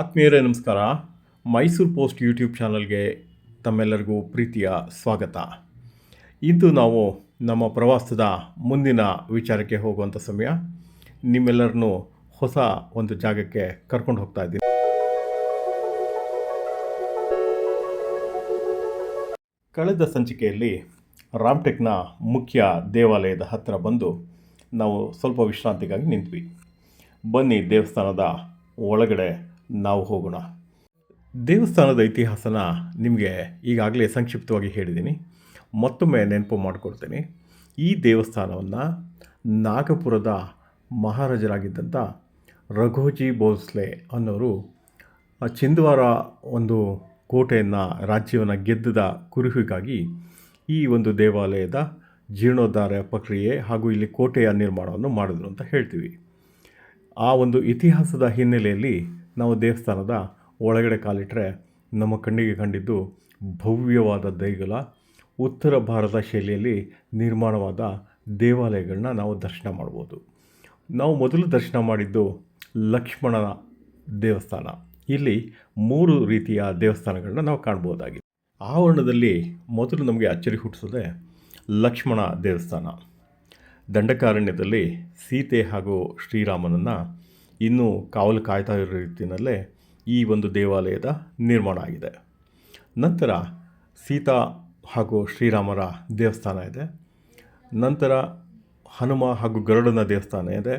ಆತ್ಮೀಯರೇ, ನಮಸ್ಕಾರ. Mysuru post YouTube ಚಾನಲ್ಗೆ ತಮ್ಮೆಲ್ಲರಿಗೂ ಪ್ರೀತಿಯ ಸ್ವಾಗತ. ಇಂದು ನಾವು ನಮ್ಮ ಪ್ರವಾಸದ ಮುಂದಿನ ವಿಚಾರಕ್ಕೆ ಹೋಗುವಂಥ ಸಮಯ. ನಿಮ್ಮೆಲ್ಲರನ್ನು ಹೊಸ ಒಂದು ಜಾಗಕ್ಕೆ ಕರ್ಕೊಂಡು ಹೋಗ್ತಾ ಇದ್ದೀನಿ. ಕಳೆದ ಸಂಚಿಕೆಯಲ್ಲಿ ರಾಮ್ಟೆಕ್ನ ಮುಖ್ಯ ದೇವಾಲಯದ ಹತ್ತಿರ ಬಂದು ನಾವು ಸ್ವಲ್ಪ ವಿಶ್ರಾಂತಿಗಾಗಿ ನಿಂತ್ವಿ. ಬನ್ನಿ ದೇವಸ್ಥಾನದ ಒಳಗಡೆ ನಾವು ಹೋಗೋಣ. ದೇವಸ್ಥಾನದ ಇತಿಹಾಸನ ನಿಮಗೆ ಈಗಾಗಲೇ ಸಂಕ್ಷಿಪ್ತವಾಗಿ ಹೇಳಿದ್ದೀನಿ. ಮತ್ತೊಮ್ಮೆ ನೆನಪು ಮಾಡಿಕೊಡ್ತೀನಿ. ಈ ದೇವಸ್ಥಾನವನ್ನು ನಾಗಪುರದ ಮಹಾರಾಜರಾಗಿದ್ದಂಥ ರಘೋಜಿ ಭೋಸ್ಲೆ ಅನ್ನೋರು ಚಿಂದ್ವಾರ ಒಂದು ಕೋಟೆಯನ್ನು ರಾಜ್ಯವನ್ನು ಗೆದ್ದದ ಕುರುಹಿಗಾಗಿ ಈ ಒಂದು ದೇವಾಲಯದ ಜೀರ್ಣೋದ್ಧಾರ ಪ್ರಕ್ರಿಯೆ ಹಾಗೂ ಇಲ್ಲಿ ಕೋಟೆಯ ನಿರ್ಮಾಣವನ್ನು ಮಾಡಿದ್ರು ಅಂತ ಹೇಳ್ತೀವಿ. ಆ ಒಂದು ಇತಿಹಾಸದ ಹಿನ್ನೆಲೆಯಲ್ಲಿ ನಾವು ದೇವಸ್ಥಾನದ ಒಳಗಡೆ ಕಾಲಿಟ್ಟರೆ ನಮ್ಮ ಕಣ್ಣಿಗೆ ಕಂಡಿದ್ದು ಭವ್ಯವಾದ ದೇಗುಲ ಉತ್ತರ ಭಾರತ ಶೈಲಿಯಲ್ಲಿ ನಿರ್ಮಾಣವಾದ ದೇವಾಲಯಗಳನ್ನ ನಾವು ದರ್ಶನ ಮಾಡ್ಬೋದು. ನಾವು ಮೊದಲು ದರ್ಶನ ಮಾಡಿದ್ದು ಲಕ್ಷ್ಮಣನ ದೇವಸ್ಥಾನ. ಇಲ್ಲಿ ಮೂರು ರೀತಿಯ ದೇವಸ್ಥಾನಗಳನ್ನ ನಾವು ಕಾಣ್ಬೋದಾಗಿದೆ. ಆವರಣದಲ್ಲಿ ಮೊದಲು ನಮಗೆ ಅಚ್ಚರಿ ಹುಟ್ಟಿಸೋದೆ ಲಕ್ಷ್ಮಣ ದೇವಸ್ಥಾನ. ದಂಡಕಾರಣ್ಯದಲ್ಲಿ ಸೀತೆ ಹಾಗೂ ಶ್ರೀರಾಮನನ್ನು ಇನ್ನೂ ಕಾವಲು ಕಾಯ್ತಾ ಇರೋ ರೀತಿಯಲ್ಲೇ ಈ ಒಂದು ದೇವಾಲಯದ ನಿರ್ಮಾಣ ಆಗಿದೆ. ನಂತರ ಸೀತಾ ಹಾಗೂ ಶ್ರೀರಾಮರ ದೇವಸ್ಥಾನ ಇದೆ. ನಂತರ ಹನುಮ ಹಾಗೂ ಗರುಡನ ದೇವಸ್ಥಾನ ಇದೆ.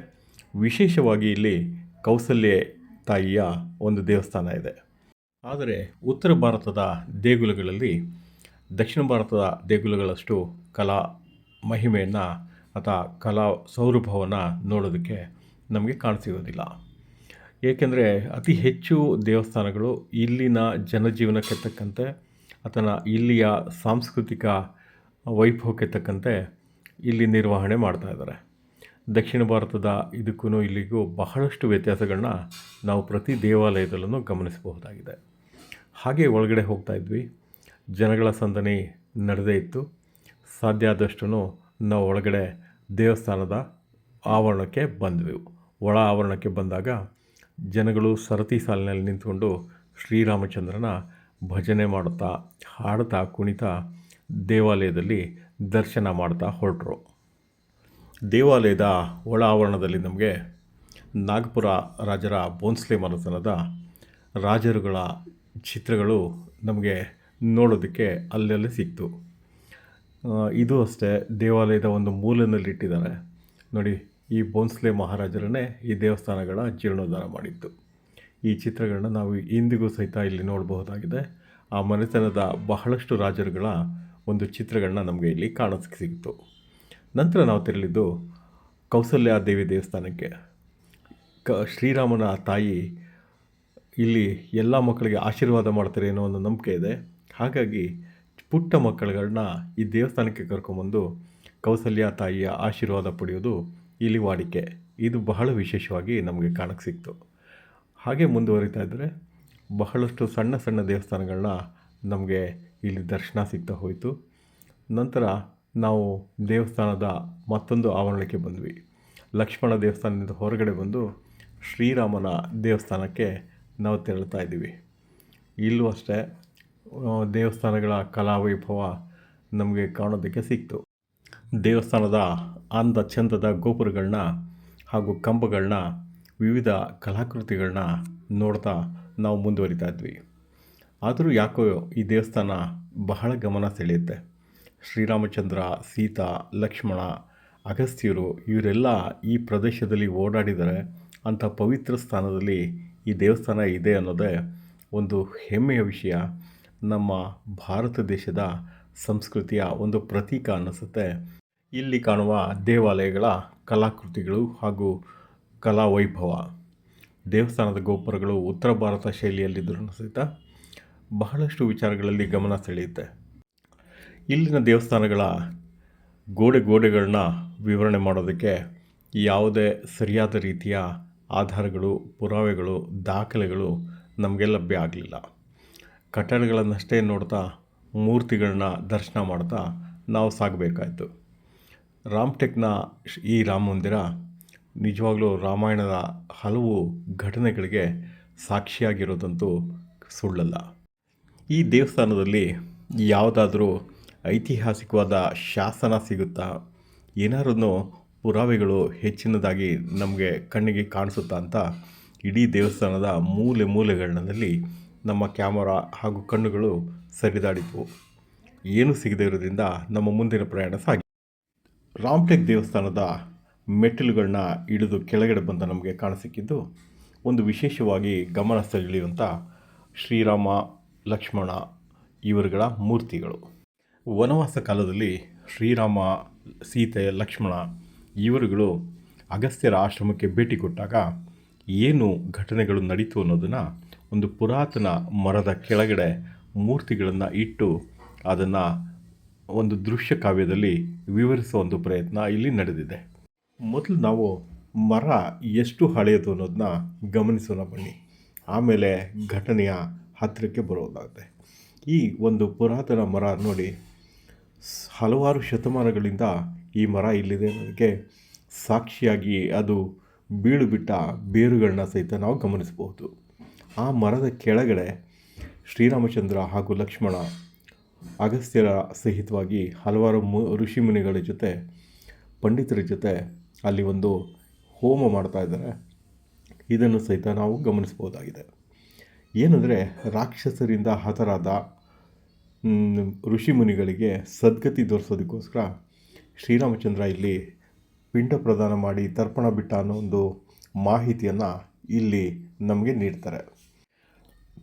ವಿಶೇಷವಾಗಿ ಇಲ್ಲಿ ಕೌಸಲ್ಯ ತಾಯಿಯ ಒಂದು ದೇವಸ್ಥಾನ ಇದೆ. ಆದರೆ ಉತ್ತರ ಭಾರತದ ದೇಗುಲಗಳಲ್ಲಿ ದಕ್ಷಿಣ ಭಾರತದ ದೇಗುಲಗಳಷ್ಟು ಕಲಾ ಮಹಿಮೆಯನ್ನು ಅಥವಾ ಕಲಾ ಸೌರಭವನ್ನು ನೋಡೋದಕ್ಕೆ ನಮಗೆ ಕಾಣಸಿಗೋದಿಲ್ಲ ಏಕೆಂದರೆ ಅತಿ ಹೆಚ್ಚು ದೇವಸ್ಥಾನಗಳು ಇಲ್ಲಿನ ಜನಜೀವನಕ್ಕೆ ತಕ್ಕಂತೆ ಅಥವಾ ಇಲ್ಲಿಯ ಸಾಂಸ್ಕೃತಿಕ ವೈಭವಕ್ಕೆ ತಕ್ಕಂತೆ ಇಲ್ಲಿ ನಿರ್ವಹಣೆ ಮಾಡ್ತಾ ಇದ್ದಾರೆ. ದಕ್ಷಿಣ ಭಾರತದ ಇದಕ್ಕೂ ಇಲ್ಲಿಗೂ ಬಹಳಷ್ಟು ವ್ಯತ್ಯಾಸಗಳನ್ನ ನಾವು ಪ್ರತಿ ದೇವಾಲಯದಲ್ಲೂ ಗಮನಿಸಬಹುದಾಗಿದೆ. ಹಾಗೆ ಒಳಗಡೆ ಹೋಗ್ತಾ ಇದ್ವಿ. ಜನಗಳ ಸಂದಣಿ ನಡೆದೇ ಇತ್ತು. ಸಾಧ್ಯ ಆದಷ್ಟು ನಾವು ಒಳಗಡೆ ದೇವಸ್ಥಾನದ ಆವರಣಕ್ಕೆ ಬಂದ್ವಿ. ಒಳ ಆವರಣಕ್ಕೆ ಬಂದಾಗ ಜನಗಳು ಸರತಿ ಸಾಲಿನಲ್ಲಿ ನಿಂತ್ಕೊಂಡು ಶ್ರೀರಾಮಚಂದ್ರನ ಭಜನೆ ಮಾಡುತ್ತಾ ಹಾಡ್ತಾ ಕುಣಿತಾ ದೇವಾಲಯದಲ್ಲಿ ದರ್ಶನ ಮಾಡ್ತಾ ಹೊರಟರು. ದೇವಾಲಯದ ಒಳ ಆವರಣದಲ್ಲಿ ನಮಗೆ ನಾಗಪುರ ರಾಜರ ಬೋನ್ಸ್ಲೆ ಮನೆತನದ ರಾಜರುಗಳ ಚಿತ್ರಗಳು ನಮಗೆ ನೋಡೋದಕ್ಕೆ ಅಲ್ಲೆಲ್ಲ ಸಿಕ್ತು. ಇದು ಅಷ್ಟೇ ದೇವಾಲಯದ ಒಂದು ಮೂಲೆಯಲ್ಲಿ ಇಟ್ಟಿದ್ದಾರೆ ನೋಡಿ ಈ ಬೋನ್ಸ್ಲೆ ಮಹಾರಾಜರನ್ನೇ ಈ ದೇವಸ್ಥಾನಗಳ ಜೀರ್ಣೋದ್ಧಾರ ಮಾಡಿತ್ತು. ಈ ಚಿತ್ರಗಳನ್ನ ನಾವು ಇಂದಿಗೂ ಸಹಿತ ಇಲ್ಲಿ ನೋಡಬಹುದಾಗಿದೆ. ಆ ಮನೆತನದ ಬಹಳಷ್ಟು ರಾಜರುಗಳ ಒಂದು ಚಿತ್ರಗಳನ್ನ ನಮಗೆ ಇಲ್ಲಿ ಕಾಣೋಕ್ಕೆ ಸಿಕ್ತು ನಂತರ ನಾವು ತೆರಳಿದ್ದು ಕೌಸಲ್ಯ ದೇವಿ ದೇವಸ್ಥಾನಕ್ಕೆ. ಕ ಶ್ರೀರಾಮನ ತಾಯಿ ಇಲ್ಲಿ ಎಲ್ಲ ಮಕ್ಕಳಿಗೆ ಆಶೀರ್ವಾದ ಮಾಡ್ತಾರೆ ಅನ್ನೋ ಒಂದು ನಂಬಿಕೆ ಇದೆ. ಹಾಗಾಗಿ ಪುಟ್ಟ ಮಕ್ಕಳುಗಳನ್ನ ಈ ದೇವಸ್ಥಾನಕ್ಕೆ ಕರ್ಕೊಂಬಂದು ಕೌಸಲ್ಯ ತಾಯಿಯ ಆಶೀರ್ವಾದ ಪಡೆಯೋದು ಇಲ್ಲಿ ವಾಡಿಕೆ ಇದು ಬಹಳ ವಿಶೇಷವಾಗಿ ನಮಗೆ ಕಾಣಕ್ಕೆ ಸಿಕ್ತು. ಹಾಗೆ ಮುಂದುವರಿತಾ ಇದ್ದರೆ ಬಹಳಷ್ಟು ಸಣ್ಣ ಸಣ್ಣ ದೇವಸ್ಥಾನಗಳನ್ನ ನಮಗೆ ಇಲ್ಲಿ ದರ್ಶನ ಸಿಗ್ತಾ ಹೋಯಿತು. ನಂತರ ನಾವು ದೇವಸ್ಥಾನದ ಮತ್ತೊಂದು ಆವರಣಕ್ಕೆ ಬಂದ್ವಿ. ಲಕ್ಷ್ಮಣ ದೇವಸ್ಥಾನದಿಂದ ಹೊರಗಡೆ ಬಂದು ಶ್ರೀರಾಮನ ದೇವಸ್ಥಾನಕ್ಕೆ ನಾವು ತೆರಳ್ತಾ ಇದ್ದೀವಿ. ಇಲ್ಲೂ ಅಷ್ಟೇ ದೇವಸ್ಥಾನಗಳ ಕಲಾವೈಭವ ನಮಗೆ ಕಾಣೋದಕ್ಕೆ ಸಿಕ್ತು. ದೇವಸ್ಥಾನದ ಅಂದ ಚಂದದ ಗೋಪುರಗಳನ್ನ ಹಾಗೂ ಕಂಬಗಳನ್ನ ವಿವಿಧ ಕಲಾಕೃತಿಗಳನ್ನ ನೋಡ್ತಾ ನಾವು ಮುಂದುವರಿತಾ ಇದ್ವಿ. ಆದರೂ ಯಾಕೋ ಈ ದೇವಸ್ಥಾನ ಬಹಳ ಗಮನ ಸೆಳೆಯುತ್ತೆ. ಶ್ರೀರಾಮಚಂದ್ರ, ಸೀತಾ, ಲಕ್ಷ್ಮಣ, ಅಗಸ್ತ್ಯರು ಇವರೆಲ್ಲ ಈ ಪ್ರದೇಶದಲ್ಲಿ ಓಡಾಡಿದರೆ ಅಂಥ ಪವಿತ್ರ ಸ್ಥಾನದಲ್ಲಿ ಈ ದೇವಸ್ಥಾನ ಇದೆ ಅನ್ನೋದೇ ಒಂದು ಹೆಮ್ಮೆಯ ವಿಷಯ. ನಮ್ಮ ಭಾರತ ದೇಶದ ಸಂಸ್ಕೃತಿಯ ಒಂದು ಪ್ರತೀಕ ಅನ್ನಿಸುತ್ತೆ. ಇಲ್ಲಿ ಕಾಣುವ ದೇವಾಲಯಗಳ ಕಲಾಕೃತಿಗಳು ಹಾಗೂ ಕಲಾ ವೈಭವ ದೇವಸ್ಥಾನದ ಗೋಪುರಗಳು ಉತ್ತರ ಭಾರತ ಶೈಲಿಯಲ್ಲಿದ್ದರೂ ಸಹಿತ ಬಹಳಷ್ಟು ವಿಚಾರಗಳಲ್ಲಿ ಗಮನ ಸೆಳೆಯುತ್ತೆ. ಇಲ್ಲಿನ ದೇವಸ್ಥಾನಗಳ ಗೋಡೆ ಗೋಡೆಗಳನ್ನ ವಿವರಣೆ ಮಾಡೋದಕ್ಕೆ ಯಾವುದೇ ಸರಿಯಾದ ರೀತಿಯ ಆಧಾರಗಳು, ಪುರಾವೆಗಳು, ದಾಖಲೆಗಳು ನಮಗೆ ಲಭ್ಯ ಆಗಲಿಲ್ಲ. ಕಟ್ಟಡಗಳನ್ನಷ್ಟೇ ನೋಡ್ತಾ ಮೂರ್ತಿಗಳನ್ನ ದರ್ಶನ ಮಾಡ್ತಾ ನಾವು ಸಾಗಬೇಕಾಯಿತು. ರಾಮ್ಟೆಕ್ನ ಈ ರಾಮ ಮಂದಿರ ನಿಜವಾಗಲೂ ರಾಮಾಯಣದ ಹಲವು ಘಟನೆಗಳಿಗೆ ಸಾಕ್ಷಿಯಾಗಿರೋದಂತೂ ಸುಳ್ಳಲ್ಲ. ಈ ದೇವಸ್ಥಾನದಲ್ಲಿ ಯಾವುದಾದ್ರೂ ಐತಿಹಾಸಿಕವಾದ ಶಾಸನ ಸಿಗುತ್ತಾ? ಏನಾರನ್ನು ಪುರಾವೆಗಳು ಹೆಚ್ಚಿನದಾಗಿ ನಮಗೆ ಕಣ್ಣಿಗೆ ಕಾಣಿಸುತ್ತಾ ಅಂತ ಇಡೀ ದೇವಸ್ಥಾನದ ಮೂಲೆ ಮೂಲೆಗಳಲ್ಲಿ ನಮ್ಮ ಕ್ಯಾಮರಾ ಹಾಗೂ ಕಣ್ಣುಗಳು ಸರಿದಾಡಿದ್ವು. ಏನೂ ಸಿಗದೇ ಇರೋದ್ರಿಂದ ನಮ್ಮ ಮುಂದಿನ ಪ್ರಯಾಣ ಸಾಗಿ. ರಾಮ್ಟೆಕ್ ದೇವಸ್ಥಾನದ ಮೆಟ್ಟಿಲುಗಳನ್ನ ಇಳಿದು ಕೆಳಗಡೆ ಬಂದ ನಮಗೆ ಕಾಣಸಿಕ್ಕಿದ್ದು ಒಂದು ವಿಶೇಷವಾಗಿ ಗಮನ ಸೆಳೆಯುವಂಥ ಶ್ರೀರಾಮ, ಲಕ್ಷ್ಮಣ ಇವರುಗಳ ಮೂರ್ತಿಗಳು. ವನವಾಸ ಕಾಲದಲ್ಲಿ ಶ್ರೀರಾಮ, ಸೀತೆ, ಲಕ್ಷ್ಮಣ ಇವರುಗಳು ಅಗಸ್ತ್ಯರ ಆಶ್ರಮಕ್ಕೆ ಭೇಟಿ ಕೊಟ್ಟಾಗ ಏನು ಘಟನೆಗಳು ನಡೀತು ಅನ್ನೋದನ್ನು ಒಂದು ಪುರಾತನ ಮರದ ಕೆಳಗಡೆ ಮೂರ್ತಿಗಳನ್ನು ಇಟ್ಟು ಅದನ್ನು ಒಂದು ದೃಶ್ಯ ಕಾವ್ಯದಲ್ಲಿ ವಿವರಿಸುವ ಒಂದು ಪ್ರಯತ್ನ ಇಲ್ಲಿ ನಡೆದಿದೆ. ಮೊದಲು ನಾವು ಮರ ಎಷ್ಟು ಹಳೆಯದು ಅನ್ನೋದನ್ನ ಗಮನಿಸೋಣ ಬನ್ನಿ. ಆಮೇಲೆ ಘಟನೆಯ ಹತ್ತಿರಕ್ಕೆ ಬರೋದಾಗುತ್ತೆ. ಈ ಒಂದು ಪುರಾತನ ಮರ ನೋಡಿ ಹಲವಾರು ಶತಮಾನಗಳಿಂದ ಈ ಮರ ಇಲ್ಲಿದೆ ಅನ್ನೋದಕ್ಕೆ ಸಾಕ್ಷಿಯಾಗಿ ಅದು ಬೀಳು ಬಿಟ್ಟ ಬೇರುಗಳನ್ನ ಸಹಿತ ನಾವು ಗಮನಿಸಬಹುದು. ಆ ಮರದ ಕೆಳಗಡೆ ಶ್ರೀರಾಮಚಂದ್ರ ಹಾಗೂ ಲಕ್ಷ್ಮಣ ಅಗಸ್ತ್ಯರ ಸಹಿತವಾಗಿ ಹಲವಾರು ಮು ಋಷಿಮುನಿಗಳ ಜೊತೆ, ಪಂಡಿತರ ಜೊತೆ ಅಲ್ಲಿ ಒಂದು ಹೋಮ ಮಾಡ್ತಾ ಇದ್ದಾರೆ. ಇದನ್ನು ಸಹಿತ ನಾವು ಗಮನಿಸ್ಬೋದಾಗಿದೆ ಏನಂದರೆ ರಾಕ್ಷಸರಿಂದ ಹತರಾದ ಋಷಿ ಋಷಿಮುನಿಗಳಿಗೆ ಸದ್ಗತಿ ತೋರಿಸೋದಕ್ಕೋಸ್ಕರ ಶ್ರೀರಾಮಚಂದ್ರ ಇಲ್ಲಿ ಪಿಂಡ ಪ್ರದಾನ ಮಾಡಿ ತರ್ಪಣ ಬಿಟ್ಟ ಅನ್ನೋ ಒಂದು ಮಾಹಿತಿಯನ್ನು ಇಲ್ಲಿ ನಮಗೆ ನೀಡ್ತಾರೆ.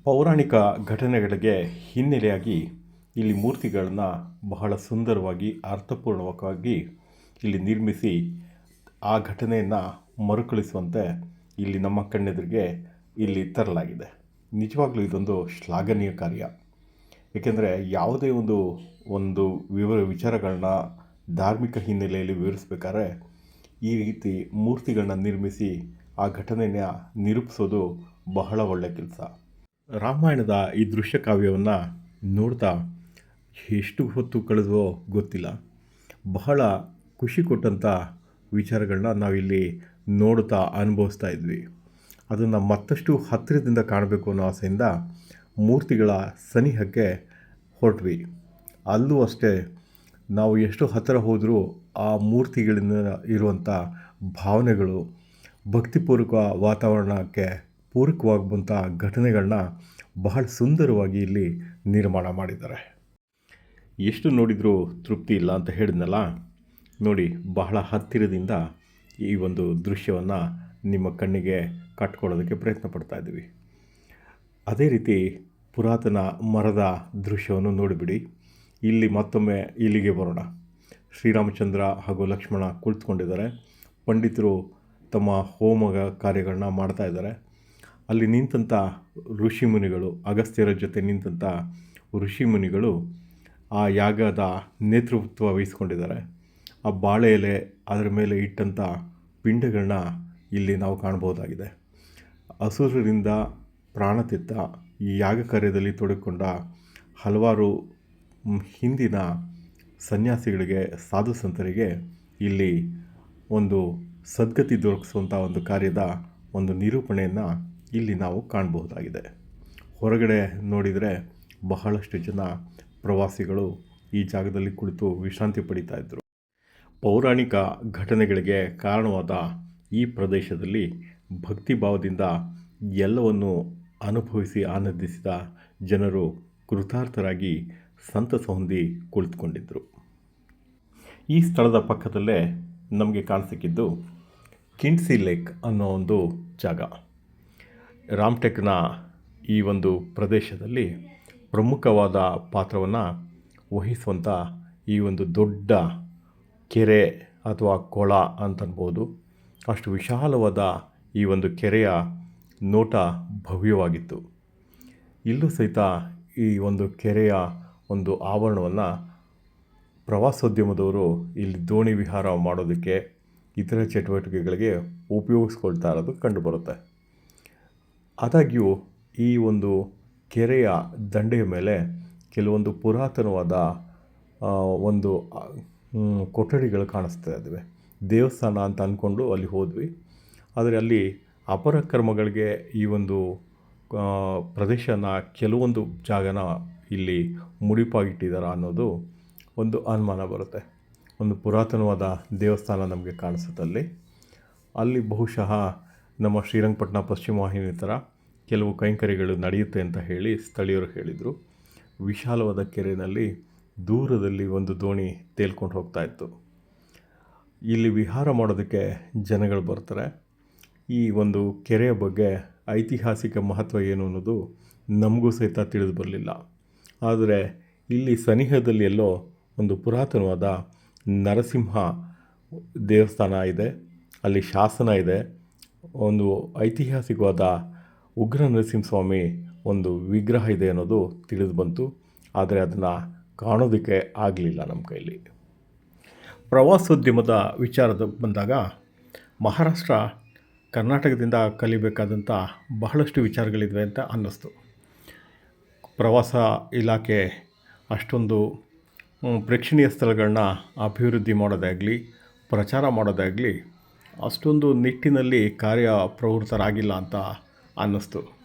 ಪೌರಾಣಿಕ ಘಟನೆಗಳಿಗೆ ಹಿನ್ನೆಲೆಯಾಗಿ ಇಲ್ಲಿ ಮೂರ್ತಿಗಳನ್ನ ಬಹಳ ಸುಂದರವಾಗಿ, ಅರ್ಥಪೂರ್ಣವಾಗಿ ಇಲ್ಲಿ ನಿರ್ಮಿಸಿ ಆ ಘಟನೆಯನ್ನು ಮರುಕಳಿಸುವಂತೆ ಇಲ್ಲಿ ನಮ್ಮ ಕಣ್ಣೆದುರಿಗೆ ಇಲ್ಲಿ ತರಲಾಗಿದೆ. ನಿಜವಾಗ್ಲೂ ಇದೊಂದು ಶ್ಲಾಘನೀಯ ಕಾರ್ಯ. ಏಕೆಂದರೆ ಯಾವುದೇ ಒಂದು ಒಂದು ವಿವರ ವಿಚಾರಗಳನ್ನ ಧಾರ್ಮಿಕ ಹಿನ್ನೆಲೆಯಲ್ಲಿ ವಿವರಿಸ್ಬೇಕಾದ್ರೆ ಈ ರೀತಿ ಮೂರ್ತಿಗಳನ್ನ ನಿರ್ಮಿಸಿ ಆ ಘಟನೆಯ ನಿರೂಪಿಸೋದು ಬಹಳ ಒಳ್ಳೆಯ ಕೆಲಸ. ರಾಮಾಯಣದ ಈ ದೃಶ್ಯ ಕಾವ್ಯವನ್ನು ನೋಡ್ತಾ ಎಷ್ಟು ಹೊತ್ತು ಕಳೆದೋ ಗೊತ್ತಿಲ್ಲ. ಬಹಳ ಖುಷಿ ಕೊಟ್ಟಂಥ ವಿಚಾರಗಳನ್ನ ನಾವಿಲ್ಲಿ ನೋಡುತ್ತಾ ಅನುಭವಿಸ್ತಾ ಇದ್ವಿ. ಅದನ್ನು ಮತ್ತಷ್ಟು ಹತ್ತಿರದಿಂದ ಕಾಣಬೇಕು ಅನ್ನೋ ಆಸೆಯಿಂದ ಮೂರ್ತಿಗಳ ಸನಿಹಕ್ಕೆ ಹೊರಟ್ವಿ. ಅಲ್ಲೂ ಅಷ್ಟೇ ನಾವು ಎಷ್ಟು ಹತ್ತಿರ ಹೋದರೂ ಆ ಮೂರ್ತಿಗಳಿಂದ ಇರುವಂಥ ಭಾವನೆಗಳು ಭಕ್ತಿಪೂರ್ವಕ ವಾತಾವರಣಕ್ಕೆ ಪೂರಕವಾಗುವಂಥ ಘಟನೆಗಳನ್ನ ಬಹಳ ಸುಂದರವಾಗಿ ಇಲ್ಲಿ ನಿರ್ಮಾಣ ಮಾಡಿದ್ದಾರೆ. ಎಷ್ಟು ನೋಡಿದರೂ ತೃಪ್ತಿ ಇಲ್ಲ ಅಂತ ಹೇಳಿದ್ನಲ್ಲ? ನೋಡಿ, ಬಹಳ ಹತ್ತಿರದಿಂದ ಈ ಒಂದು ದೃಶ್ಯವನ್ನು ನಿಮ್ಮ ಕಣ್ಣಿಗೆ ಕಟ್ಕೊಳ್ಳೋದಕ್ಕೆ ಪ್ರಯತ್ನ ಪಡ್ತಾ ಇದ್ದೀವಿ. ಅದೇ ರೀತಿ ಪುರಾತನ ಮರದ ದೃಶ್ಯವನ್ನು ನೋಡಿಬಿಡಿ. ಇಲ್ಲಿ ಮತ್ತೊಮ್ಮೆ ಇಲ್ಲಿಗೆ ಬರೋಣ. ಶ್ರೀರಾಮಚಂದ್ರ ಹಾಗೂ ಲಕ್ಷ್ಮಣ ಕುಳಿತುಕೊಂಡಿದ್ದಾರೆ. ಪಂಡಿತರು ತಮ್ಮ ಹೋಮ ಕಾರ್ಯಗಳನ್ನ ಮಾಡ್ತಾ ಇದ್ದಾರೆ. ಅಲ್ಲಿ ನಿಂತಂಥ ಋಷಿಮುನಿಗಳು ಅಗಸ್ತ್ಯರ ಜೊತೆ ನಿಂತಂಥ ಋಷಿಮುನಿಗಳು ಆ ಯಾಗದ ನೇತೃತ್ವ ವಹಿಸ್ಕೊಂಡಿದ್ದಾರೆ. ಆ ಬಾಳೆ ಎಲೆ ಅದರ ಮೇಲೆ ಇಟ್ಟಂಥ ಪಿಂಡಗಳನ್ನ ಇಲ್ಲಿ ನಾವು ಕಾಣಬಹುದಾಗಿದೆ. ಅಸುರರಿಂದ ಪ್ರಾಣ ತೆತ್ತ ಈ ಯಾಗ ಕಾರ್ಯದಲ್ಲಿ ತೊಡಗಿಕೊಂಡ ಹಲವಾರು ಹಿಂದಿನ ಸನ್ಯಾಸಿಗಳಿಗೆ, ಸಾಧು ಸಂತರಿಗೆ ಇಲ್ಲಿ ಒಂದು ಸದ್ಗತಿ ದೊರಕಿಸುವಂಥ ಒಂದು ಕಾರ್ಯದ ಒಂದು ನಿರೂಪಣೆಯನ್ನು ಇಲ್ಲಿ ನಾವು ಕಾಣಬಹುದಾಗಿದೆ. ಹೊರಗಡೆ ನೋಡಿದರೆ ಬಹಳಷ್ಟು ಜನ ಪ್ರವಾಸಿಗಳು ಈ ಜಾಗದಲ್ಲಿ ಕುಳಿತು ವಿಶ್ರಾಂತಿ ಪಡಿತಾ ಇದ್ದರು ಪೌರಾಣಿಕ ಘಟನೆಗಳಿಗೆ ಕಾರಣವಾದ ಈ ಪ್ರದೇಶದಲ್ಲಿ ಭಕ್ತಿಭಾವದಿಂದ ಎಲ್ಲವನ್ನು ಅನುಭವಿಸಿ ಆನಂದಿಸಿದ ಜನರು ಕೃತಾರ್ಥರಾಗಿ ಸಂತಸ ಹೊಂದಿ ಕುಳಿತುಕೊಂಡಿದ್ದರು ಈ ಸ್ಥಳದ ಪಕ್ಕದಲ್ಲೇ ನಮಗೆ ಕಾಣಸಿಕ್ಕಿದ್ದು ಕಿಂಡ್ಸಿ ಲೇಕ್ ಅನ್ನೋ ಒಂದು ಜಾಗ. ರಾಮ್ಟೆಕ್ನ ಈ ಒಂದು ಪ್ರದೇಶದಲ್ಲಿ ಪ್ರಮುಖವಾದ ಪಾತ್ರವನ್ನು ವಹಿಸುವಂಥ ಈ ಒಂದು ದೊಡ್ಡ ಕೆರೆ ಅಥವಾ ಕೊಳ ಅಂತನ್ಬೋದು. ಅಷ್ಟು ವಿಶಾಲವಾದ ಈ ಒಂದು ಕೆರೆಯ ನೋಟ ಭವ್ಯವಾಗಿತ್ತು. ಇಲ್ಲೂ ಸಹಿತ ಈ ಒಂದು ಕೆರೆಯ ಒಂದು ಆವರಣವನ್ನು ಪ್ರವಾಸೋದ್ಯಮದವರು ಇಲ್ಲಿ ದೋಣಿ ವಿಹಾರ ಮಾಡೋದಕ್ಕೆ, ಇತರ ಚಟುವಟಿಕೆಗಳಿಗೆ ಉಪಯೋಗಿಸ್ಕೊಳ್ತಾ ಇರೋದು ಕಂಡುಬರುತ್ತೆ. ಆದಾಗ್ಯೂ ಈ ಒಂದು ಕೆರೆಯ ದಂಡೆಯ ಮೇಲೆ ಕೆಲವೊಂದು ಪುರಾತನವಾದ ಒಂದು ಕೊಠಡಿಗಳು ಕಾಣಿಸ್ತಾ ಇದ್ದಾವೆ ದೇವಸ್ಥಾನ ಅಂತ ಅಂದ್ಕೊಂಡು ಅಲ್ಲಿ ಹೋದ್ವಿ. ಆದರೆ ಅಲ್ಲಿ ಅಪರ ಕರ್ಮಗಳಿಗೆ ಈ ಒಂದು ಪ್ರದೇಶನ ಕೆಲವೊಂದು ಜಾಗನ ಇಲ್ಲಿ ಮುಡಿಪಾಗಿಟ್ಟಿದ್ದಾರೆ ಅನ್ನೋದು ಒಂದು ಅನುಮಾನ ಬರುತ್ತೆ. ಒಂದು ಪುರಾತನವಾದ ದೇವಸ್ಥಾನ ನಮಗೆ ಕಾಣಿಸುತ್ತಲ್ಲಿ ಅಲ್ಲಿ. ಬಹುಶಃ ನಮ್ಮ ಶ್ರೀರಂಗಪಟ್ಟಣ ಪಶ್ಚಿಮ ವಾಹಿನಿ ಥರ ಕೆಲವು ಕೈಂಕರ್ಯಗಳು ನಡೆಯುತ್ತೆ ಅಂತ ಹೇಳಿ ಸ್ಥಳೀಯರು ಹೇಳಿದರು. ವಿಶಾಲವಾದ ಕೆರೆಯಲ್ಲಿ ದೂರದಲ್ಲಿ ಒಂದು ದೋಣಿ ತೇಲ್ಕೊಂಡು ಹೋಗ್ತಾ ಇತ್ತು. ಇಲ್ಲಿ ವಿಹಾರ ಮಾಡೋದಕ್ಕೆ ಜನಗಳು ಬರ್ತಾರೆ. ಈ ಒಂದು ಕೆರೆಯ ಬಗ್ಗೆ ಐತಿಹಾಸಿಕ ಮಹತ್ವ ಏನು ಅನ್ನೋದು ನಮಗೂ ಸಹಿತ ತಿಳಿದು ಬರಲಿಲ್ಲ. ಆದರೆ ಇಲ್ಲಿ ಸನಿಹದಲ್ಲಿ ಎಲ್ಲೋ ಒಂದು ಪುರಾತನವಾದ ನರಸಿಂಹ ದೇವಸ್ಥಾನ ಇದೆ. ಅಲ್ಲಿ ಶಾಸನ ಇದೆ. ಒಂದು ಐತಿಹಾಸಿಕವಾದ ಉಗ್ರ ನರಸಿಂಹಸ್ವಾಮಿ ಒಂದು ವಿಗ್ರಹ ಇದೆ ಅನ್ನೋದು ತಿಳಿದು ಬಂತು, ಆದರೆ ಅದನ್ನು ಕಾಣೋದಕ್ಕೆ ಆಗಲಿಲ್ಲ ನಮ್ಮ ಕೈಲಿ. ಪ್ರವಾಸೋದ್ಯಮದ ವಿಚಾರದ ಬಂದಾಗ ಮಹಾರಾಷ್ಟ್ರ ಕರ್ನಾಟಕದಿಂದ ಕಲಿಬೇಕಾದಂಥ ಬಹಳಷ್ಟು ವಿಚಾರಗಳಿವೆ ಅಂತ ಅನ್ನಿಸ್ತು. ಪ್ರವಾಸ ಇಲಾಖೆ ಅಷ್ಟೊಂದು ಪ್ರೇಕ್ಷಣೀಯ ಸ್ಥಳಗಳನ್ನ ಅಭಿವೃದ್ಧಿ ಮಾಡೋದಾಗಲಿ, ಪ್ರಚಾರ ಮಾಡೋದಾಗಲಿ ಅಷ್ಟೊಂದು ನಿಟ್ಟಿನಲ್ಲಿ ಕಾರ್ಯ ಪ್ರವೃತ್ತರಾಗಿಲ್ಲ ಅಂತ ಅನ್ನಿಸ್ತು.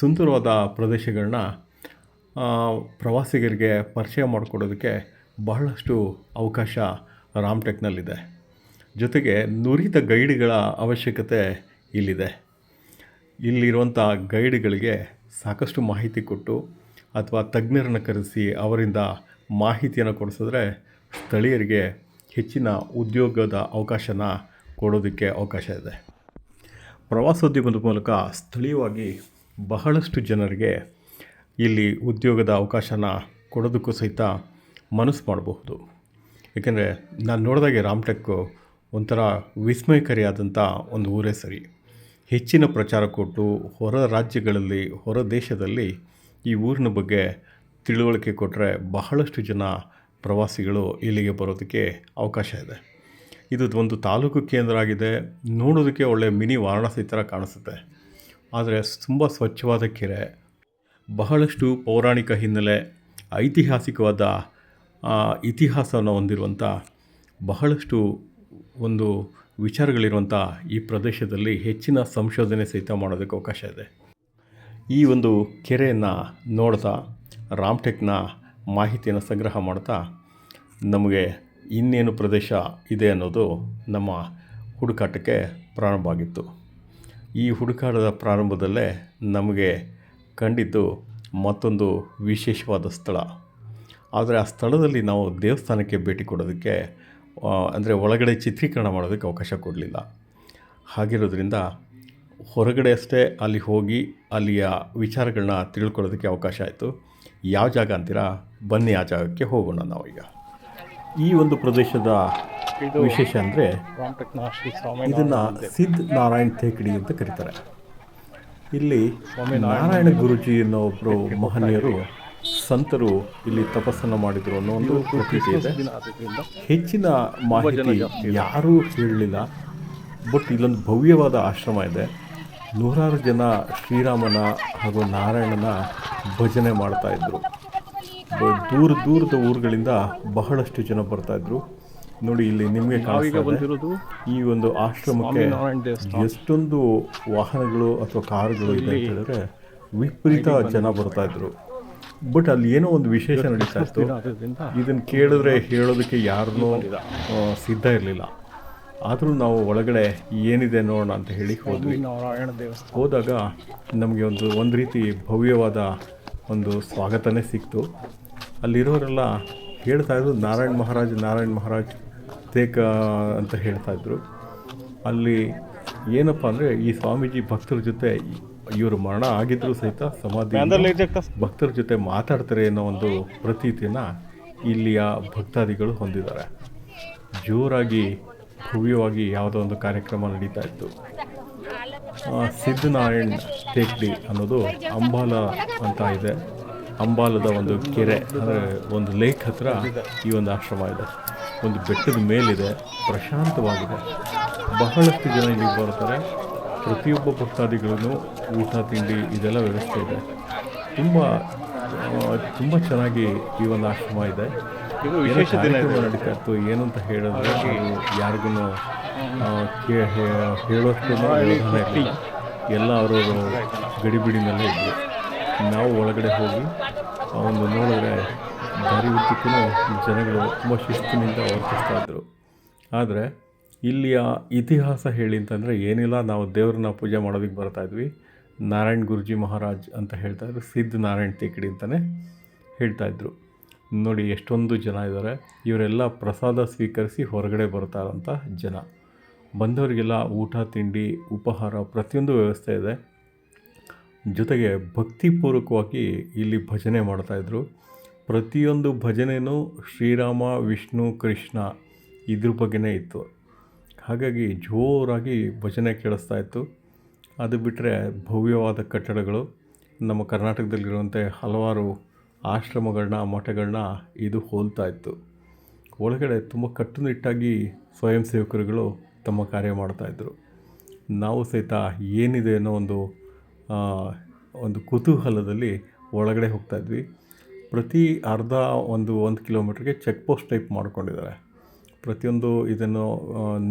ಸುಂದರವಾದ ಪ್ರದೇಶಗಳನ್ನ ಪ್ರವಾಸಿಗರಿಗೆ ಪರಿಚಯ ಮಾಡಿಕೊಡೋದಕ್ಕೆ ಬಹಳಷ್ಟು ಅವಕಾಶ ರಾಮ್ಟೆಕ್ನಲ್ಲಿದೆ. ಜೊತೆಗೆ ನುರಿತ ಗೈಡ್ಗಳ ಅವಶ್ಯಕತೆ ಇಲ್ಲಿದೆ. ಇಲ್ಲಿರುವಂಥ ಗೈಡ್ಗಳಿಗೆ ಸಾಕಷ್ಟು ಮಾಹಿತಿ ಕೊಟ್ಟು ಅಥವಾ ತಜ್ಞರನ್ನು ಕರೆಸಿ ಅವರಿಂದ ಮಾಹಿತಿಯನ್ನು ಕೊಡಿಸಿದ್ರೆ ಸ್ಥಳೀಯರಿಗೆ ಹೆಚ್ಚಿನ ಉದ್ಯೋಗದ ಅವಕಾಶನ ಕೊಡೋದಕ್ಕೆ ಅವಕಾಶ ಇದೆ. ಪ್ರವಾಸೋದ್ಯಮದ ಮೂಲಕ ಸ್ಥಳೀಯವಾಗಿ ಬಹಳಷ್ಟು ಜನರಿಗೆ ಇಲ್ಲಿ ಉದ್ಯೋಗದ ಅವಕಾಶನ ಕೊಡೋದಕ್ಕೂ ಸಹಿತ ಮನಸ್ಸು ಮಾಡಬಹುದು. ಏಕೆಂದರೆ ನಾನು ನೋಡಿದಾಗೆ ರಾಮ್ಟೆಕ್ಕು ಒಂಥರ ವಿಸ್ಮಯಕಾರಿಯಾದಂಥ ಒಂದು ಊರೇ ಸರಿ. ಹೆಚ್ಚಿನ ಪ್ರಚಾರ ಕೊಟ್ಟು ಹೊರ ರಾಜ್ಯಗಳಲ್ಲಿ, ಹೊರ ದೇಶದಲ್ಲಿ ಈ ಊರಿನ ಬಗ್ಗೆ ತಿಳುವಳಿಕೆ ಕೊಟ್ಟರೆ ಬಹಳಷ್ಟು ಜನ ಪ್ರವಾಸಿಗಳು ಇಲ್ಲಿಗೆ ಬರೋದಕ್ಕೆ ಅವಕಾಶ ಇದೆ. ಇದು ಒಂದು ತಾಲೂಕು ಕೇಂದ್ರ ಆಗಿದೆ ನೋಡೋದಕ್ಕೆ ಒಳ್ಳೆ ಮಿನಿ ವಾರಣಾಸಿ ಥರ ಕಾಣಿಸುತ್ತೆ. ಆದರೆ ತುಂಬ ಸ್ವಚ್ಛವಾದ ಕೆರೆ. ಬಹಳಷ್ಟು ಪೌರಾಣಿಕ ಹಿನ್ನೆಲೆ, ಐತಿಹಾಸಿಕವಾದ ಇತಿಹಾಸವನ್ನು ಹೊಂದಿರುವಂಥ, ಬಹಳಷ್ಟು ಒಂದು ವಿಚಾರಗಳಿರುವಂಥ ಈ ಪ್ರದೇಶದಲ್ಲಿ ಹೆಚ್ಚಿನ ಸಂಶೋಧನೆ ಸಹಿತ ಮಾಡೋದಕ್ಕೆ ಅವಕಾಶ ಇದೆ. ಈ ಒಂದು ಕೆರೆಯನ್ನು ನೋಡ್ತಾ, ರಾಮ್ಟೆಕ್ನ ಮಾಹಿತಿಯನ್ನು ಸಂಗ್ರಹ ಮಾಡ್ತಾ, ನಮಗೆ ಇನ್ನೇನು ಪ್ರದೇಶ ಇದೆ ಅನ್ನೋದು ನಮ್ಮ ಹುಡುಕಾಟಕ್ಕೆ ಪ್ರಾರಂಭ ಆಗಿತ್ತು. ಈ ಹುಡುಕಾಟದ ಪ್ರಾರಂಭದಲ್ಲೇ ನಮಗೆ ಕಂಡಿದ್ದು ಮತ್ತೊಂದು ವಿಶೇಷವಾದ ಸ್ಥಳ. ಆದರೆ ಆ ಸ್ಥಳದಲ್ಲಿ ನಾವು ದೇವಸ್ಥಾನಕ್ಕೆ ಭೇಟಿ ಕೊಡೋದಕ್ಕೆ ಅಂದರೆ ಒಳಗಡೆ ಚಿತ್ರೀಕರಣ ಮಾಡೋದಕ್ಕೆ ಅವಕಾಶ ಕೊಡಲಿಲ್ಲ. ಹಾಗಿರೋದ್ರಿಂದ ಹೊರಗಡೆ ಅಷ್ಟೇ ಅಲ್ಲಿ ಹೋಗಿ ಅಲ್ಲಿಯ ವಿಚಾರಗಳನ್ನ ತಿಳ್ಕೊಳ್ಳೋದಕ್ಕೆ ಅವಕಾಶ ಆಯಿತು. ಯಾವ ಜಾಗ ಅಂತೀರಾ? ಬನ್ನಿ ಆ ಜಾಗಕ್ಕೆ ಹೋಗೋಣ ನಾವೀಗ. ಈ ಒಂದು ಪ್ರದೇಶದ ವಿಶೇಷ ಅಂದರೆ ಇದನ್ನ ಸ್ವಾಮಿ ಇದನ್ನು ಸಿದ್ಧ ನಾರಾಯಣ್ ಥೇಕಡಿ ಅಂತ ಕರೀತಾರೆ. ಇಲ್ಲಿ ನಾರಾಯಣ ಗುರುಜಿ ಅನ್ನೋ ಒಬ್ಬರು ಮಹನೀಯರು ಸಂತರು ಇಲ್ಲಿ ತಪಸ್ಸನ್ನು ಮಾಡಿದ್ರು ಅನ್ನೋ ಒಂದು ಪ್ರತೀತಿ ಇದೆ. ಹೆಚ್ಚಿನ ಮಾಹಿತಿ ಯಾರೂ ಹೇಳಲಿಲ್ಲ ಬಟ್ ಇಲ್ಲೊಂದು ಭವ್ಯವಾದ ಆಶ್ರಮ ಇದೆ. ನೂರಾರು ಜನ ಶ್ರೀರಾಮನ ಹಾಗೂ ನಾರಾಯಣನ ಭಜನೆ ಮಾಡ್ತಾ ಇದ್ರು. ಬ- ದೂರ ದೂರದ ಊರುಗಳಿಂದ ಬಹಳಷ್ಟು ಜನ ಬರ್ತಾ ಇದ್ರು. ನೋಡಿ ಇಲ್ಲಿ ನಿಮಗೆ ಬಂದಿರೋದು ಈ ಒಂದು ಆಶ್ರಮಕ್ಕೆ ಎಷ್ಟೊಂದು ವಾಹನಗಳು ಅಥವಾ ಕಾರುಗಳು ಇದೆ ಅಂತ ಹೇಳಿದ್ರೆ ವಿಪರೀತ ಜನ ಬರ್ತಾ ಇದ್ರು. ಬಟ್ ಅಲ್ಲಿ ಏನೋ ಒಂದು ವಿಶೇಷ ನಡೀತಾ ಇತ್ತು. ಇದನ್ನು ಕೇಳಿದ್ರೆ ಹೇಳೋದಕ್ಕೆ ಯಾರನ್ನೂ ಸಿದ್ಧ ಇರಲಿಲ್ಲ. ಆದರೂ ನಾವು ಒಳಗಡೆ ಏನಿದೆ ನೋಡೋಣ ಅಂತ ಹೇಳಿ ಹೋದ್ವಿ. ಹೋದಾಗ ನಮಗೆ ಒಂದು ಒಂದು ರೀತಿ ಭವ್ಯವಾದ ಒಂದು ಸ್ವಾಗತನೇ ಸಿಕ್ತು. ಅಲ್ಲಿರೋರೆಲ್ಲ ಹೇಳ್ತಾ ಇದ್ರು ನಾರಾಯಣ್ ಮಹಾರಾಜ್ ನಾರಾಯಣ್ ಮಹಾರಾಜ್ ತೇಕ ಅಂತ ಹೇಳ್ತಾ ಇದ್ರು. ಅಲ್ಲಿ ಏನಪ್ಪ ಅಂದರೆ ಈ ಸ್ವಾಮೀಜಿ ಭಕ್ತರ ಜೊತೆ ಇವರು ಮರಣ ಆಗಿದ್ರು ಸಹಿತ ಸಮಾಧಿ ಭಕ್ತರ ಜೊತೆ ಮಾತಾಡ್ತಾರೆ ಅನ್ನೋ ಒಂದು ಪ್ರತೀತಿನ ಇಲ್ಲಿಯ ಭಕ್ತಾದಿಗಳು ಹೊಂದಿದ್ದಾರೆ. ಜೋರಾಗಿ ಭವ್ಯವಾಗಿ ಯಾವುದೋ ಒಂದು ಕಾರ್ಯಕ್ರಮ ನಡೀತಾ ಇತ್ತು. ಸಿದ್ಧನಾರಾಯಣ್ ಟೇಕ್ಡಿ ಅನ್ನೋದು ಅಂಬಾಲ ಅಂತ ಇದೆ. ಅಂಬಾಲದ ಒಂದು ಕೆರೆ ಅಂದರೆ ಒಂದು ಲೇಕ್ ಹತ್ರ ಈ ಒಂದು ಆಶ್ರಮ ಇದೆ. ಒಂದು ಬೆಟ್ಟದ ಮೇಲಿದೆ ಪ್ರಶಾಂತವಾಗಿದೆ. ಬಹಳಷ್ಟು ಜನ ಇಲ್ಲಿಗೆ ಬರ್ತಾರೆ ಪ್ರತಿಯೊಬ್ಬ ಭಕ್ತಾದಿಗಳೂ ಊಟ ತಿಂಡಿ ಇದೆಲ್ಲ ವ್ಯವಸ್ಥೆ ಇದೆ. ತುಂಬ ತುಂಬ ಚೆನ್ನಾಗಿ ಈ ಒಂದು ಆಶ್ರಮ ಇದೆ. ನಡೀತಾ ಇತ್ತು ಏನು ಅಂತ ಹೇಳಿದ್ರೆ ಯಾರಿಗೂ ಹೇಳೋಷ್ಟು ವ್ಯವಧಾನ ಇರಲಿಲ್ಲ. ಎಲ್ಲ ಅವರವರು ಗಡಿಬಿಡಿನಲ್ಲೇ ಇದ್ದರು ನಾವು ಒಳಗಡೆ ಹೋಗಿ ಆ ಒಂದು ನೋಡಿದ್ರೆ ದಾರಿ ಉದ್ದಕ್ಕೂ ಜನಗಳು ತುಂಬ ಶಿಸ್ತಿನಿಂದ ವರ್ತಿಸ್ತಾ ಇದ್ದರು ಆದರೆ ಇಲ್ಲಿಯ ಇತಿಹಾಸ ಹೇಳಿ ಅಂತಂದರೆ ಏನಿಲ್ಲ ನಾವು ದೇವ್ರನ್ನ ಪೂಜೆ ಮಾಡೋದಕ್ಕೆ ಬರ್ತಾಯಿದ್ವಿ ನಾರಾಯಣ ಗುರುಜಿ ಮಹಾರಾಜ್ ಅಂತ ಹೇಳ್ತಾಯಿದ್ರು ಸಿದ್ಧ ನಾರಾಯಣ್ ತೇಕಡಿ ಅಂತಲೇ ಹೇಳ್ತಾಯಿದ್ರು ನೋಡಿ ಎಷ್ಟೊಂದು ಜನ ಇದ್ದಾರೆ. ಇವರೆಲ್ಲ ಪ್ರಸಾದ ಸ್ವೀಕರಿಸಿ ಹೊರಗಡೆ ಬರ್ತಾರಂಥ ಜನ. ಬಂದವರಿಗೆಲ್ಲ ಊಟ, ತಿಂಡಿ, ಉಪಹಾರ ಪ್ರತಿಯೊಂದು ವ್ಯವಸ್ಥೆ ಇದೆ. ಜೊತೆಗೆ ಭಕ್ತಿಪೂರ್ವಕವಾಗಿ ಇಲ್ಲಿ ಭಜನೆ ಮಾಡ್ತಾಯಿದ್ರು ಪ್ರತಿಯೊಂದು ಭಜನೆಯೂ ಶ್ರೀರಾಮ, ವಿಷ್ಣು, ಕೃಷ್ಣ ಇದ್ರ ಬಗ್ಗೆನೇ ಇತ್ತು. ಹಾಗಾಗಿ ಜೋರಾಗಿ ಭಜನೆ ಕೇಳಿಸ್ತಾ ಇತ್ತು. ಅದು ಬಿಟ್ಟರೆ ಭವ್ಯವಾದ ಕಟ್ಟಡಗಳು. ನಮ್ಮ ಕರ್ನಾಟಕದಲ್ಲಿರುವಂತೆ ಹಲವಾರು ಆಶ್ರಮಗಳನ್ನ ಮಠಗಳನ್ನ ಇದು ಹೋಲ್ತಾ ಇತ್ತು. ಒಳಗಡೆ ತುಂಬ ಕಟ್ಟುನಿಟ್ಟಾಗಿ ಸ್ವಯಂ ಸೇವಕರುಗಳು ತಮ್ಮ ಕಾರ್ಯ ಮಾಡ್ತಾಯಿದ್ರು ನಾವು ಸಹಿತ ಏನಿದೆ ಅನ್ನೋ ಒಂದು ಒಂದು ಕುತೂಹಲದಲ್ಲಿ ಒಳಗಡೆ ಹೋಗ್ತಾಯಿದ್ವಿ ಪ್ರತಿ ಅರ್ಧ ಒಂದು ಒಂದು ಕಿಲೋಮೀಟ್ರಿಗೆ ಚೆಕ್ ಪೋಸ್ಟ್ ಟೈಪ್ ಮಾಡ್ಕೊಂಡಿದ್ದಾರೆ. ಪ್ರತಿಯೊಂದು ಇದನ್ನು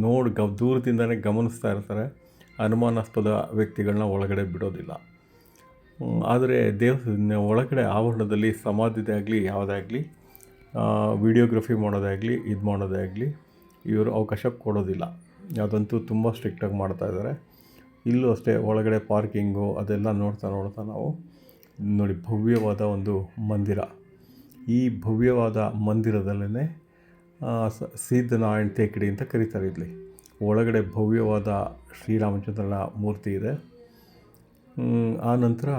ನೋಡಿ ಗ ದೂರದಿಂದಲೇ ಗಮನಿಸ್ತಾ ಇರ್ತಾರೆ. ಅನುಮಾನಾಸ್ಪದ ವ್ಯಕ್ತಿಗಳನ್ನ ಒಳಗಡೆ ಬಿಡೋದಿಲ್ಲ. ಆದರೆ ದೇವ ಒಳಗಡೆ ಆವರಣದಲ್ಲಿ ಸಮಾಧಿದೇ ಆಗಲಿ, ಯಾವುದೇ ಆಗಲಿ ವಿಡಿಯೋಗ್ರಫಿ ಮಾಡೋದೇ ಆಗಲಿ, ಇದು ಮಾಡೋದೇ ಆಗಲಿ, ಇವರು ಅವಕಾಶ ಕೊಡೋದಿಲ್ಲ. ಅದಂತೂ ತುಂಬ ಸ್ಟ್ರಿಕ್ಟಾಗಿ ಮಾಡ್ತಾ ಇದ್ದಾರೆ. ಇಲ್ಲೂ ಅಷ್ಟೇ ಒಳಗಡೆ ಪಾರ್ಕಿಂಗು ಅದೆಲ್ಲ ನೋಡ್ತಾ ನೋಡ್ತಾ ನಾವು ನೋಡಿ ಭವ್ಯವಾದ ಒಂದು ಮಂದಿರ. ಈ ಭವ್ಯವಾದ ಮಂದಿರದಲ್ಲೇ ಸಿದ್ಧನಾರಾಯಣ ತೇಕಡಿ ಅಂತ ಕರೀತಾರೆ ಇಲ್ಲಿ. ಒಳಗಡೆ ಭವ್ಯವಾದ ಶ್ರೀರಾಮಚಂದ್ರನ ಮೂರ್ತಿ ಇದೆ. ಆ ನಂತರ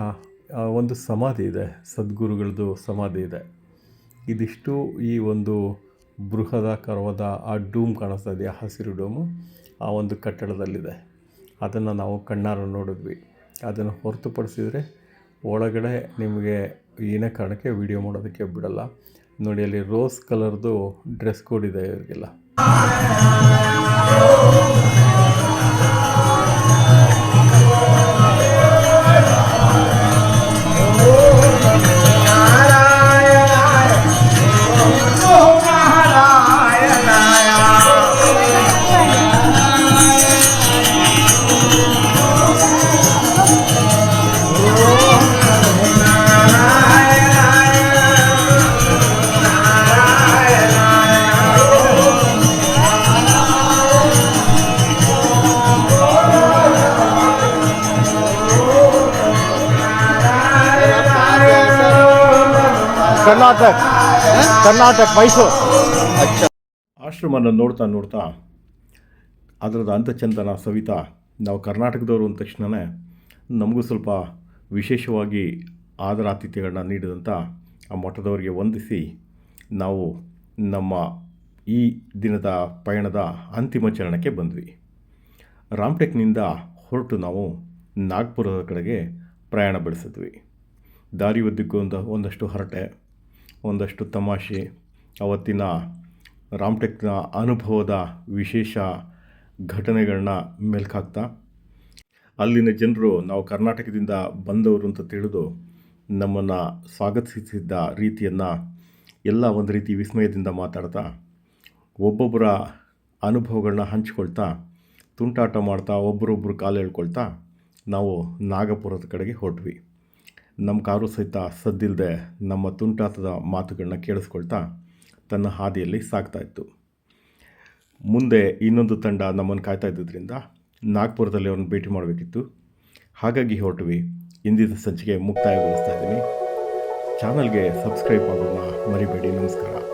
ಒಂದು ಸಮಾಧಿ ಇದೆ. ಸದ್ಗುರುಗಳದ್ದು ಸಮಾಧಿ ಇದೆ. ಇದಿಷ್ಟು ಈ ಒಂದು ಬೃಹದಾಕಾರವಾದ ಆ ಡೂಮ್ ಕಾಣಿಸ್ತಾ ಇದೆಯಾ ಹಸಿರು ಡೂಮು. ಆ ಒಂದು ಕಟ್ಟಡದಲ್ಲಿದೆ. ಅದನ್ನು ನಾವು ಕಣ್ಣಾರ ನೋಡಿದ್ವಿ. ಅದನ್ನು ಹೊರತುಪಡಿಸಿದರೆ ಒಳಗಡೆ ನಿಮಗೆ ಏನೇ ಕಾರಣಕ್ಕೆ ವಿಡಿಯೋ ಮಾಡೋದಕ್ಕೆ ಬಿಡಲ್ಲ. ನೋಡಿ, ಅಲ್ಲಿ ರೋಸ್ ಕಲರ್ದು ಡ್ರೆಸ್ ಕೋಡ್ ಇದೆ ಇವರಿಗೆಲ್ಲ. ಕರ್ನಾಟಕ, ಮೈಸೂರು. ಆಶ್ರಮ ನೋಡ್ತಾ ನೋಡ್ತಾ ಅದರದ ಅಂತಚಂದನ ಸವಿತಾ ನಾವು ಕರ್ನಾಟಕದವರು ಅಂದ ತಕ್ಷಣವೇ ನಮಗೂ ಸ್ವಲ್ಪ ವಿಶೇಷವಾಗಿ ಆದರ ಆತಿಥ್ಯಗಳನ್ನ ನೀಡಿದಂಥ ಆ ಮಠದವರಿಗೆ ವಂದಿಸಿ ನಾವು ನಮ್ಮ ಈ ದಿನದ ಪಯಣದ ಅಂತಿಮ ಚರಣಕ್ಕೆ ಬಂದ್ವಿ. ರಾಮ್ಟೆಕ್ನಿಂದ ಹೊರಟು ನಾವು ನಾಗ್ಪುರದ ಕಡೆಗೆ ಪ್ರಯಾಣ ಬೆಳೆಸಿದ್ವಿ. ದಾರಿ ಒದ್ದಕ್ಕೂ ಒಂದು, ಒಂದಷ್ಟು ಹರಟೆ. ಒಂದಷ್ಟು ತಮಾಷೆ. ಅವತ್ತಿನ ರಾಮ್ಟೆಕ್ನ ಅನುಭವದ ವಿಶೇಷ ಘಟನೆಗಳನ್ನ ಮೆಲ್ಕಾಕ್ತಾ ಅಲ್ಲಿನ ಜನರು ನಾವು ಕರ್ನಾಟಕದಿಂದ ಬಂದವರು ಅಂತ ತಿಳಿದು ನಮ್ಮನ್ನು ಸ್ವಾಗತಿಸಿದ್ದ ರೀತಿಯನ್ನು ಎಲ್ಲ ಒಂದು ರೀತಿ ವಿಸ್ಮಯದಿಂದ ಮಾತಾಡ್ತಾ, ಒಬ್ಬೊಬ್ಬರ ಅನುಭವಗಳನ್ನ ಹಂಚ್ಕೊಳ್ತಾ, ತುಂಟಾಟ ಮಾಡ್ತಾ ಒಬ್ಬರೊಬ್ಬರು ಕಾಲು ಹೇಳ್ಕೊಳ್ತಾ ನಾವು ನಾಗಪುರದ ಕಡೆಗೆ ಹೊರಟ್ವಿ ನಮ್ಮ ಕಾರು ಸಹಿತ ಸದ್ದಿಲ್ಲದೆ ನಮ್ಮ ತುಂಟಾಟದ ಮಾತುಗಳನ್ನ ಕೇಳಿಸ್ಕೊಳ್ತಾ ತನ್ನ ಹಾದಿಯಲ್ಲಿ ಸಾಗ್ತಾ ಇತ್ತು. ಮುಂದೆ ಇನ್ನೊಂದು ತಂಡ ನಮ್ಮನ್ನು ಕಾಯ್ತಾ ಇದ್ದಿದ್ದರಿಂದ ನಾಗ್ಪುರದಲ್ಲಿ ಅವ್ರನ್ನ ಭೇಟಿ ಮಾಡಬೇಕಿತ್ತು. ಹಾಗಾಗಿ ಹೊರಟ್ವಿ. ಇಂದಿನ ಸಂಚಿಕೆ ಮುಕ್ತಾಯಗೊಳಿಸ್ತಾ ಇದ್ದೀನಿ. ಚಾನಲ್ಗೆ ಸಬ್ಸ್ಕ್ರೈಬ್ ಆಗೋದನ್ನ ಮರಿಬೇಡಿ. ನಮಸ್ಕಾರ.